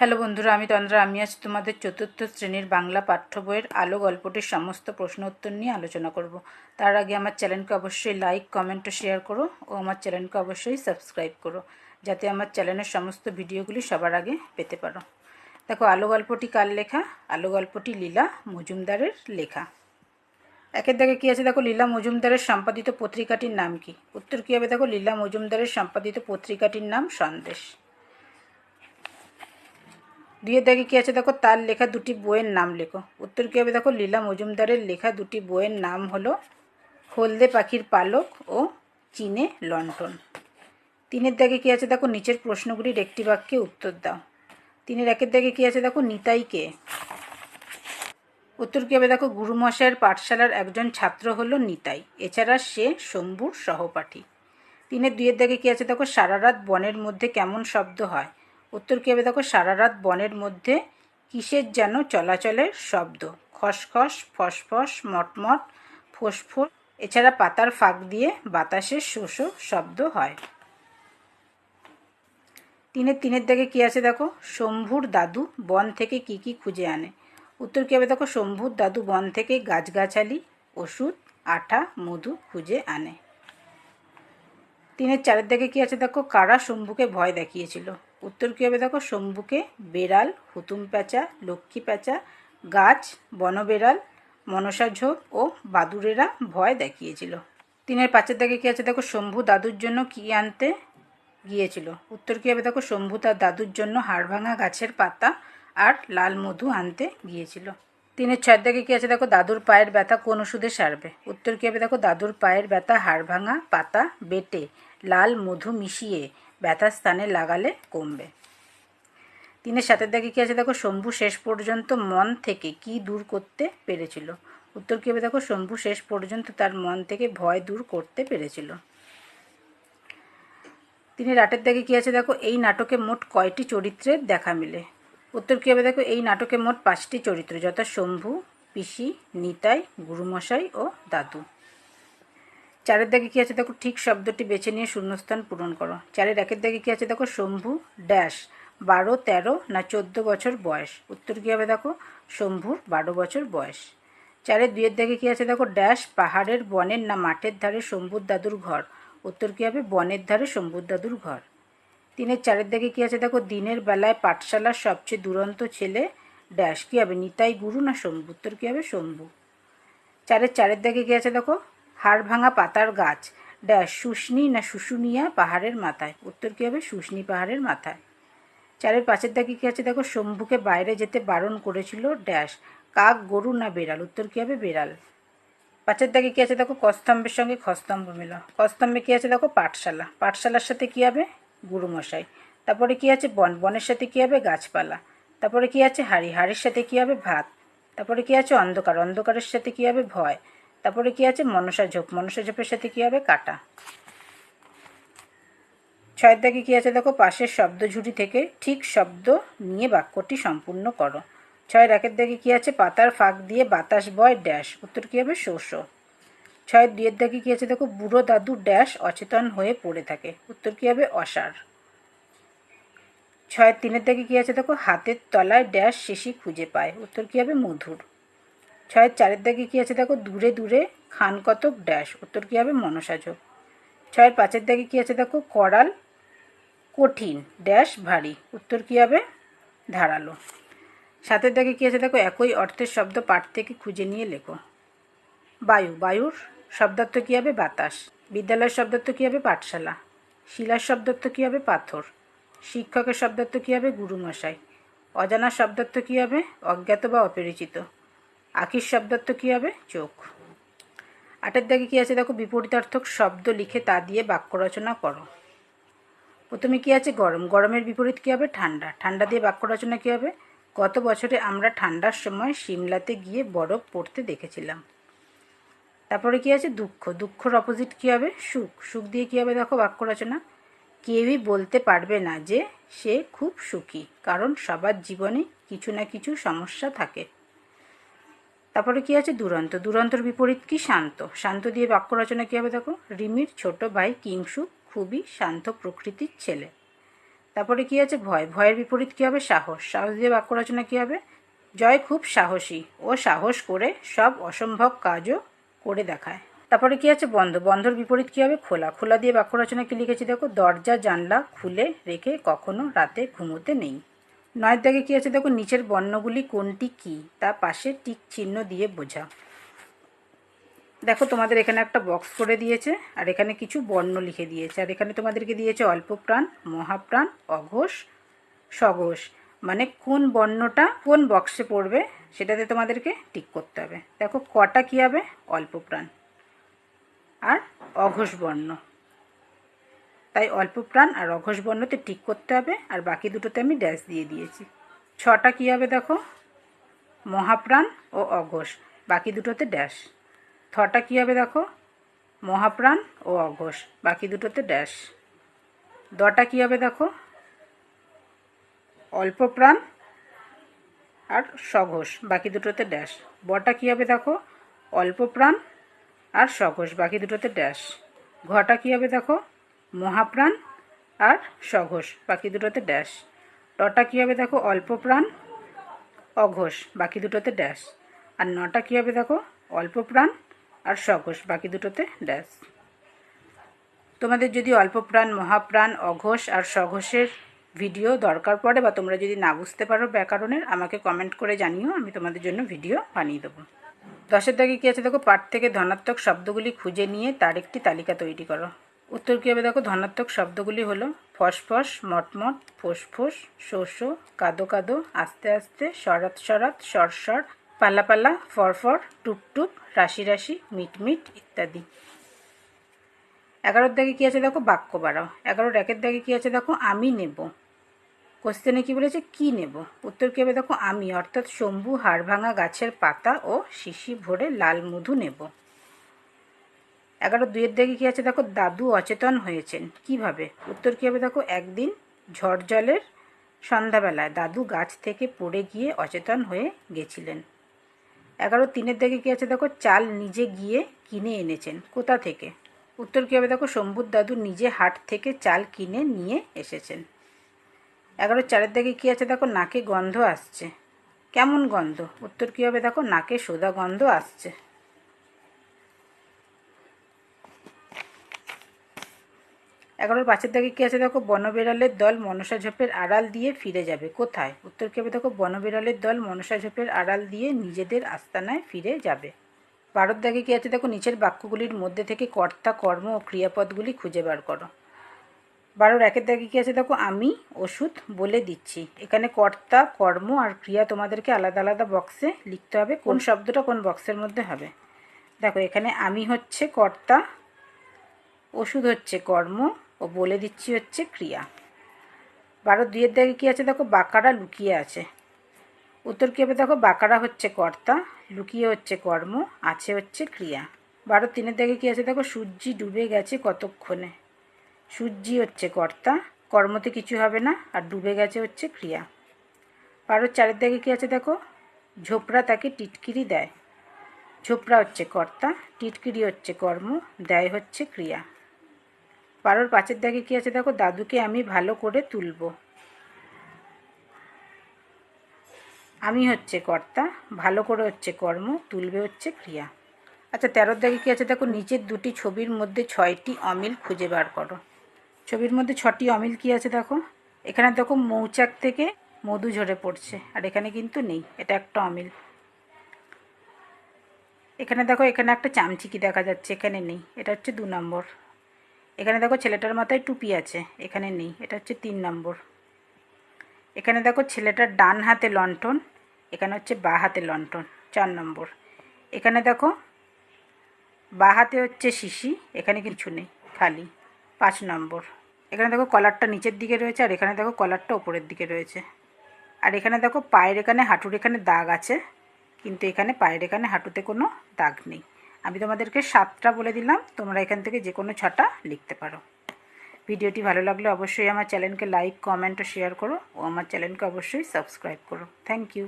Hello বন্ধুরা, আমি তন্দ্রা। আমি আজ তোমাদের চতুর্থ শ্রেণির বাংলা পাঠ্য বইয়ের আলো গল্পটির সমস্ত প্রশ্ন উত্তর নিয়ে আলোচনা করব। তার আগে আমার চ্যানেলকে অবশ্যই লাইক কমেন্ট ও শেয়ার করো ও আমার চ্যানেলকে অবশ্যই সাবস্ক্রাইব করো, যাতে আমার চ্যানেলের সমস্ত ভিডিওগুলি সবার আগে পেতে পারো। দেখো, আলো গল্পটি কার লেখা? আলো গল্পটি লীলা মজুমদারের লেখা। একের দাগে কী আছে? দেখো, লীলা মজুমদারের সম্পাদিত পত্রিকাটির নাম কি? উত্তর কী হবে? দেখো, লীলা মজুমদারের সম্পাদিত পত্রিকাটির নাম সন্দেশ। দুইয়ের দাগে কী আছে? দেখো, তার লেখা দুটি বইয়ের নাম লেখো। উত্তর কী হবে? দেখো, লীলা মজুমদারের লেখা দুটি বইয়ের নাম হলো হলদে পাখির পালক ও চীনে লন্ঠন তিনের দাগে কী আছে? দেখো, নিচের প্রশ্নগুলির একটি বাক্যে উত্তর দাও। তিনের একের দাগে কী আছে? দেখো নিতাইকে উত্তর কী হবে? দেখো, গুরুমশাইয়ের পাঠশালার একজন ছাত্র হলো নিতাই। এছাড়া সে শম্ভুর সহপাঠী। তিনের দুইয়ের দাগে কী আছে? দেখো, সারা রাত বনের মধ্যে কেমন শব্দ হয়? উত্তর কী হবে? দেখো সারা রাত বনের মধ্যে কিসের যেন চলাচলের শব্দ? খসখস, ফসফস, মটমট, ফোসফোস। এছাড়া পাতার ফাঁক দিয়ে বাতাসের শোষ শব্দ হয়। তিনের তিনের দাগে কী আছে দেখো? শম্ভুর দাদু বন থেকে কি কি খুঁজে আনে। উত্তর কী হবে? দেখো, শম্ভুর দাদু বন থেকে গাছগাছালি, ওষুধ, আঠা, মধু খুঁজে আনে। তিনের চারের দিকে কী আছে দেখো? কারা শম্ভুকে ভয় দেখিয়েছিল? উত্তর কী হবে দেখো? শম্ভুকে বেড়াল, হুতুম প্যাঁচা, লক্ষ্মী প্যাঁচা, গাছ, বনবেড়াল, মনসা ঝোপ ও বাদুরেরা ভয় দেখিয়েছিল। তিনের পাঁচের দিকে কী আছে দেখো? শম্ভু দাদুর জন্য কী আনতে গিয়েছিল? উত্তর কী হবে দেখো? শম্ভু তার দাদুর জন্য হাড়ভাঙা গাছের পাতা আর লাল মধু আনতে গিয়েছিল। তিনের ছয়ের দিকে কী আছে দেখো? দাদুর পায়ের ব্যথা কোন ওষুধে সারবে? উত্তর কী হবে দেখো? দাদুর পায়ের ব্যথা হাড় ভাঙা পাতা বেটে, লাল মধু মিশিয়ে ব্যথার স্থানে লাগালে কমবে। তিনের সাতের দিকে কী আছে? দেখো, শম্ভু শেষ পর্যন্ত মন থেকে কি দূর করতে পেরেছিল? উত্তর কী হবে? দেখো, শম্ভু শেষ পর্যন্ত তার মন থেকে ভয় দূর করতে পেরেছিল। তিনি রাটের দাগে কী আছে? দেখো, এই নাটকে মোট কয়টি চরিত্রের দেখা মিলে? উত্তর কী হবে? দেখো, এই নাটকে মোট পাঁচটি চরিত্র, যথা শম্ভু, পিসি, নিতাই, গুরুমশাই ও দাদু। চারের দাগে কী আছে দেখো? ঠিক শব্দটি বেছে নিয়ে শূন্যস্থান পূরণ করো। চারের একের দাগে কী আছে দেখো? শম্ভু ড্যাশ বারো, তেরো, না চোদ্দ বছর বয়স। উত্তর কী হবে দেখো? শম্ভুর বারো বছর বয়স। চারের দুইয়ের দাগে কী আছে দেখো? ড্যাশ পাহাড়ের বনের না মাঠের ধারে শম্ভুর দাদুর ঘর। উত্তর কী হবে? বনের ধারে শম্ভুর দাদুর ঘর। তিনের চারের দিকে কী আছে দেখো? দিনের বেলায় পাঠশালার সবচেয়ে দুরন্ত ছেলে ড্যাশ কী হবে? নিতাই গুরু না শম্ভু? উত্তর কী হবে? শম্ভু। চারের চারের দিকে কী আছে দেখো? হাড় ভাঙা পাতার গাছ। ড্যাশ শুষ্নি না শুশুনিয়া পাহাড়ের মাথায়? উত্তর কী হবে? শুষ্নি পাহাড়ের মাথায়। চারের পাঁচের দাগে কী আছে? দেখো, শম্ভুকে বাইরে যেতে বারণ করেছিল ড্যাশ। কাক, গরু না বেড়াল? উত্তর কী হবে? বেড়াল। পাঁচের দাগে কী আছে? দেখো, কস্তম্ভের সঙ্গে খস্তম্ভ মিল। কস্তম্ভে কী আছে? দেখো, পাঠশালা। পাঠশালার সাথে কী হবে? গুরুমশাই। তারপরে কী আছে? বন। বনের সাথে কী হবে? গাছপালা। তারপরে কী আছে? হাড়ি। হাড়ির সাথে কী হবে? ভাত। তারপরে কী আছে? অন্ধকার। অন্ধকারের সাথে কী হবে? ভয়। তারপরে কী আছে? মনসা ঝোপ। মনসা ঝোপের সাথে কী হবে? কাটা। ছয়ের দাগে কী আছে দেখো? পাশের শব্দ ঝুড়ি থেকে ঠিক শব্দ নিয়ে বাক্যটি সম্পূর্ণ করো। ছয়ের একের দাগে কী আছে? পাতার ফাঁক দিয়ে বাতাস বয় ড্যাশ। উত্তর কী হবে? শোষ। ছয়ের দুইয়ের দাগে কী আছে দেখো? বুড়ো দাদু ড্যাশ অচেতন হয়ে পড়ে থাকে। উত্তর কী হবে? অসার। ছয়ের তিনের দাগে কী আছে দেখো? হাতের তলায় ড্যাশ শেষি খুঁজে পায়। উত্তর কী হবে? মধুর। ছয়ের চারের দাগে কী আছে দেখো? দূরে দূরে খান কতক ড্যাশ উত্তর কী হবে? মনসাযোগ ছয়ের পাঁচের দাগে কী আছে দেখো? করাল, কঠিন ড্যাশ ভারী। উত্তর কী হবে? ধারালো। সাতের দাগে কী আছে দেখো? একই অর্থের শব্দ পাঠ থেকে খুঁজে নিয়ে লেখো। বায়ু। বায়ুর শব্দার্থ কী হবে? বাতাস। বিদ্যালয়ের শব্দার্থ কী হবে? পাঠশালা। শিলার শব্দার্থ কী হবে? পাথর। শিক্ষকের শব্দার্থ কী হবে? গুরুমশাই। অজানা শব্দার্থ কী হবে? অজ্ঞাত বা অপরিচিত। আখির শব্দার্থ কী হবে? চোখ। আটের দাগে কী আছে? দেখো, বিপরীতার্থক শব্দ লিখে তা দিয়ে বাক্য রচনা করো। প্রথমে কী আছে? গরম। গরমের বিপরীত কী হবে? ঠান্ডা। ঠান্ডা দিয়ে বাক্য রচনা কী হবে? গত বছরে আমরা ঠান্ডার সময় সিমলাতে গিয়ে বরফ পড়তে দেখেছিলাম। তারপরে কী আছে? দুঃখ। দুঃখর অপোজিট কী হবে? সুখ। সুখ দিয়ে কী হবে? দেখো, বাক্য রচনা। কেউই বলতে পারবে না যে সে খুব সুখী, কারণ সবার জীবনে কিছু না কিছু সমস্যা থাকে। তারপরে কী আছে? দুরন্ত। দুরন্তর বিপরীত কি? শান্ত। শান্ত দিয়ে বাক্য রচনা কী হবে দেখো? রিমির ছোট ভাই কিংসু খুবই শান্ত প্রকৃতির ছেলে। তারপরে কি আছে? ভয়। ভয়ের বিপরীত কী হবে? সাহস। সাহস দিয়ে বাক্য রচনা কী হবে? জয় খুব সাহসী। ও সাহস করে সব অসম্ভব কাজও করে দেখায়। তারপরে কি আছে? বন্ধ। বন্ধর বিপরীত কী হবে? খোলা। খোলা দিয়ে বাক্য রচনা কি লিখেছি দেখো? দরজা জানলা খুলে রেখে কখনো রাতে ঘুমোতে নেই। নয়ের দাগে কী আছে? দেখো, নিচের বর্ণগুলি কোনটি কি? তা পাশে টিক চিহ্ন দিয়ে বোঝা। দেখো, তোমাদের এখানে একটা বক্স করে দিয়েছে, আর এখানে কিছু বর্ণ লিখে দিয়েছে। আর এখানে তোমাদেরকে দিয়েছে অল্প প্রাণ মহাপ্রাণ, অঘোষ, সঘোষ। মানে কোন বর্ণটা কোন বক্সে পড়বে, সেটাতে তোমাদেরকে টিক করতে হবে। দেখো, কটা কী হবে? অল্প প্রাণ আর অঘোষ বর্ণ। তাই অল্প প্রাণ আর অঘোষ বর্ণতে ঠিক করতে হবে আর বাকি দুটোতে আমি ড্যাশ দিয়ে দিয়েছি। ছটা কী হবে দেখো? মহাপ্রাণ ও অঘোষ। বাকি দুটোতে ড্যাশ থটা কী হবে দেখো? মহাপ্রাণ ও অঘোষ। বাকি দুটোতে ড্যাশ দটা কী হবে দেখো? অল্প প্রাণ আর সঘোষ। বাকি দুটোতে ড্যাশ বটা কী হবে দেখো? অল্প প্রাণ আর সঘোষ। বাকি দুটোতে ড্যাশ ঘটা কী হবে দেখো? মহাপ্রাণ আর সঘোষ। বাকি দুটোতে ড্যাশ টটা কী হবে দেখো? অল্প প্রাণ, অঘোষ। বাকি দুটোতে ড্যাশ আর নটা কী হবে দেখো? অল্প প্রাণ আর সঘোষ। বাকি দুটোতে ড্যাশ তোমাদের যদি অল্প প্রাণ, মহাপ্রাণ, অঘোষ আর সঘোষের ভিডিও দরকার পড়ে বা তোমরা যদি না বুঝতে পারো ব্যাকরণের, আমাকে কমেন্ট করে জানিও, আমি তোমাদের জন্য ভিডিও বানিয়ে দেবো। দশের দাগে কী আছে দেখো? পাঠ থেকে ধনাত্মক শব্দগুলি খুঁজে নিয়ে তার একটি তালিকা তৈরি করো। উত্তর কী হবে? দেখো, ধনাত্মক শব্দগুলি হলো ফসফস, মটমট, ফোসফোস, শোষ, কাদো কাদো, আস্তে আস্তে সরাত সরাত সরসর পাল্লা পাল্লা ফরফর টুপ টুপ, রাশি রাশি, মিট মিট ইত্যাদি। এগারোর দাগে কী আছে? দেখো, বাক্য বাড়াও। এগারোর একের দাগে কী আছে? দেখো, আমি নেব। কোশ্চেনে কী বলেছে? কি নেব? উত্তর কী হবে? দেখো, আমি, অর্থাৎ শম্ভু হাড় ভাঙা গাছের পাতা ও শিশি ভরে লাল মধু নেব। এগারো দুইয়ের দিকে কী আছে? দেখো, দাদু অচেতন হয়েছেন। কীভাবে? উত্তর কী হবে? দেখো, একদিন ঝড় জলের সন্ধ্যাবেলায় দাদু গাছ থেকে পড়ে গিয়ে অচেতন হয়ে গেছিলেন। এগারো তিনের দিকে কী আছে? দেখো, চাল নিজে গিয়ে কিনে এনেছেন। কোথা থেকে? উত্তর কী হবে? দেখো, শম্ভুর দাদু নিজে হাট থেকে চাল কিনে নিয়ে এসেছেন। এগারো চারের দিকে কী আছে? দেখো, নাকে গন্ধ আসছে। কেমন গন্ধ? উত্তর কী হবে? দেখো, নাকে সোদা গন্ধ আসছে। এগারোর পাঁচের দাগে কী আছে দেখো? বনবিড়ালের দল মনসা ঝোপের আড়াল দিয়ে ফিরে যাবে। কোথায়? উত্তর কী হবে দেখো? বনবিড়ালের দল মনসা ঝোপের আড়াল দিয়ে নিজেদের আস্তানায় ফিরে যাবে। বারোর দাগে কী আছে দেখো? নিচের বাক্যগুলির মধ্যে থেকে কর্তা, কর্ম ও ক্রিয়াপদগুলি খুঁজে বার করো। বারোর একের দাগে কী আছে দেখো? আমি ওষুধ বলে দিচ্ছি। এখানে কর্তা, কর্ম আর ক্রিয়া তোমাদেরকে আলাদা আলাদা বক্সে লিখতে হবে। কোন শব্দটা কোন বক্সের মধ্যে হবে? দেখো, এখানে আমি হচ্ছে কর্তা, ওষুধ হচ্ছে কর্ম ও বলে দিচ্ছি হচ্ছে ক্রিয়া। বারো দুইয়ের দাগে কী আছে? দেখো, বাঁকারা লুকিয়ে আছে। উত্তর কী হবে? দেখো, বাঁকারা হচ্ছে কর্তা, লুকিয়ে হচ্ছে কর্ম, আছে হচ্ছে ক্রিয়া। বারো তিনের দাগে কী আছে? দেখো, সূর্যি ডুবে গেছে কতক্ষণে? সূর্যি হচ্ছে কর্তা, কর্মতে কিছু হবে না, আর ডুবে গেছে হচ্ছে ক্রিয়া। বারো চারের দাগে কী আছে? দেখো, ঝোপড়া তাকে টিটকিরি দেয়। ঝোপড়া হচ্ছে কর্তা, টিটকিরি হচ্ছে কর্ম, দেয় হচ্ছে ক্রিয়া। বারোর পাঁচের দাগে কী আছে দেখো? দাদুকে আমি ভালো করে তুলব। আমি হচ্ছে কর্তা, ভালো করে হচ্ছে কর্ম, তুলবে হচ্ছে ক্রিয়া। আচ্ছা তেরোর দাগে কী আছে দেখো? নিচের দুটি ছবির মধ্যে ছয়টি অমিল খুঁজে বার করো। ছবির মধ্যে ছটি অমিল কী আছে দেখো? এখানে দেখো মৌচাক থেকে মধু ঝরে পড়ছে, আর এখানে কিন্তু নেই, এটা একটা অমিল। এখানে দেখো, এখানে একটা চামচিকি দেখা যাচ্ছে, এখানে নেই, এটা হচ্ছে দু নম্বর। এখানে দেখো ছেলেটার মাথায় টুপি আছে, এখানে নেই, এটা হচ্ছে তিন নম্বর। এখানে দেখো ছেলেটার ডান হাতে লণ্ঠন, এখানে হচ্ছে বা হাতে লণ্ঠন, চার নম্বর। এখানে দেখো বা হাতে হচ্ছে শিশি, এখানে কিছু নেই, খালি, পাঁচ নম্বর। এখানে দেখো কলারটা নিচের দিকে রয়েছে, আর এখানে দেখো কলারটা ওপরের দিকে রয়েছে। আর এখানে দেখো পায়ের এখানে হাঁটুর এখানে দাগ আছে, কিন্তু এখানে পায়ের এখানে হাঁটুতে কোনো দাগ নেই। আমি তোমাদেরকে সাতটা বলে দিলাম, তোমরা এখান থেকে যে কোনো ছটা লিখতে পারো। ভিডিওটি ভালো লাগলে অবশ্যই আমার চ্যানেলকে লাইক, কমেন্ট ও শেয়ার করো ও আমার চ্যানেলকে অবশ্যই সাবস্ক্রাইব করো। Thank you.